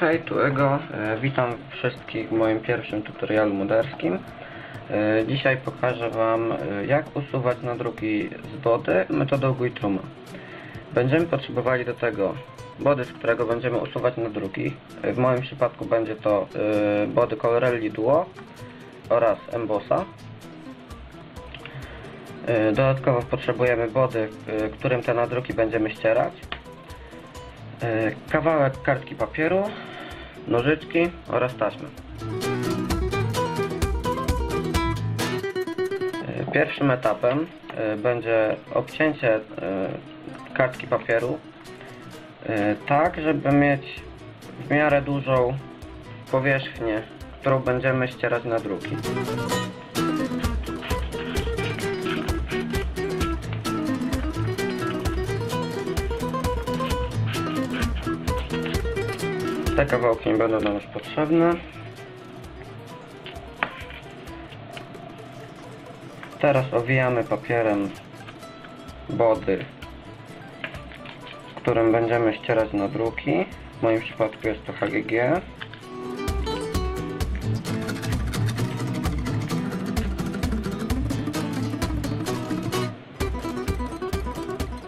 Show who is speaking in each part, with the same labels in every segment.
Speaker 1: Hej, tu Ego. E, Witam wszystkich w moim pierwszym tutorialu moderskim. E, Dzisiaj pokażę Wam e, jak usuwać nadruki z body metodą Guitruma. Będziemy potrzebowali do tego body, z którego będziemy usuwać nadruki. W moim przypadku będzie to body Colorelli Duo oraz Embossa. Dodatkowo potrzebujemy body, którym te nadruki będziemy ścierać. Kawałek kartki papieru, nożyczki oraz taśmę. E, Pierwszym etapem e, będzie obcięcie e, kartki papieru tak, żeby mieć w miarę dużą powierzchnię, którą będziemy ścierać na druki. Te kawałki nie będą nam już potrzebne. Teraz owijamy papierem body, którym będziemy ścierać nadruki. W moim przypadku jest to HGG.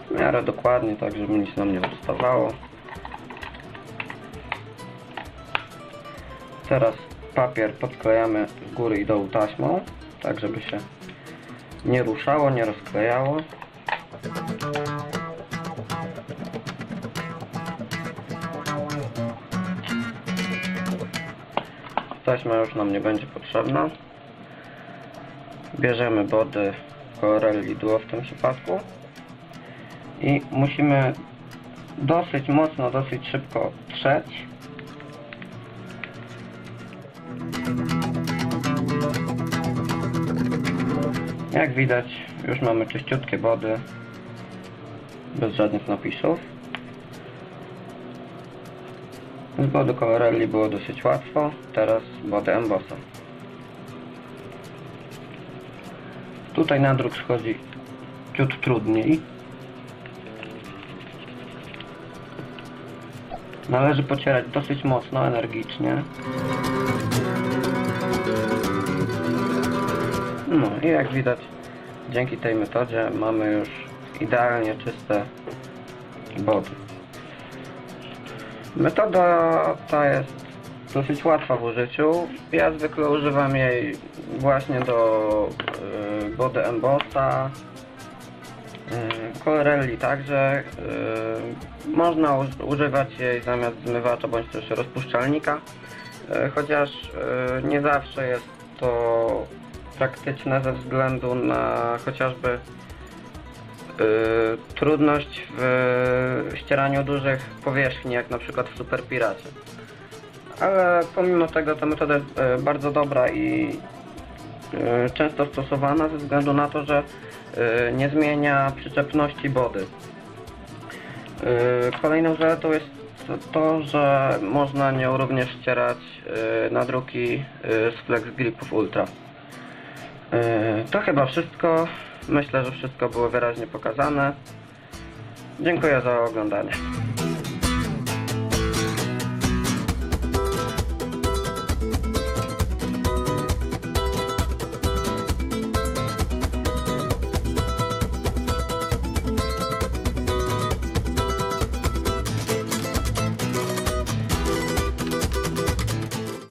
Speaker 1: W miarę dokładnie, tak żeby nic nam nie odstawało. Teraz papier podklejamy z góry i dołu taśmą, tak żeby się nie ruszało, nie rozklejało. Taśma już nam nie będzie potrzebna. Bierzemy body Corelli Duo w tym przypadku i musimy dosyć mocno, dosyć szybko trzeć Jak widać, już mamy czyściutkie body, bez żadnych napisów. Z body Colorelli było dosyć łatwo, teraz body Embossa. Tutaj nadruk schodzi ciut trudniej. Należy pocierać dosyć mocno, energicznie. No i jak widać, dzięki tej metodzie mamy już idealnie czyste body. Metoda ta jest dosyć łatwa w użyciu. Ja zwykle używam jej właśnie do y, body embossa, y, Corelli także. Y, można uż- używać jej zamiast zmywacza bądź też rozpuszczalnika, chociaż nie zawsze jest to praktyczne ze względu na chociażby y, trudność w ścieraniu dużych powierzchni, jak na przykład w Super Piracie. Ale pomimo tego ta metoda jest y, bardzo dobra i y, często stosowana ze względu na to, że nie zmienia przyczepności body. Kolejną zaletą jest to, że można nią również ścierać nadruki z Flex Gripów Ultra. Yy, To chyba wszystko. Myślę, że wszystko było wyraźnie pokazane. Dziękuję za oglądanie.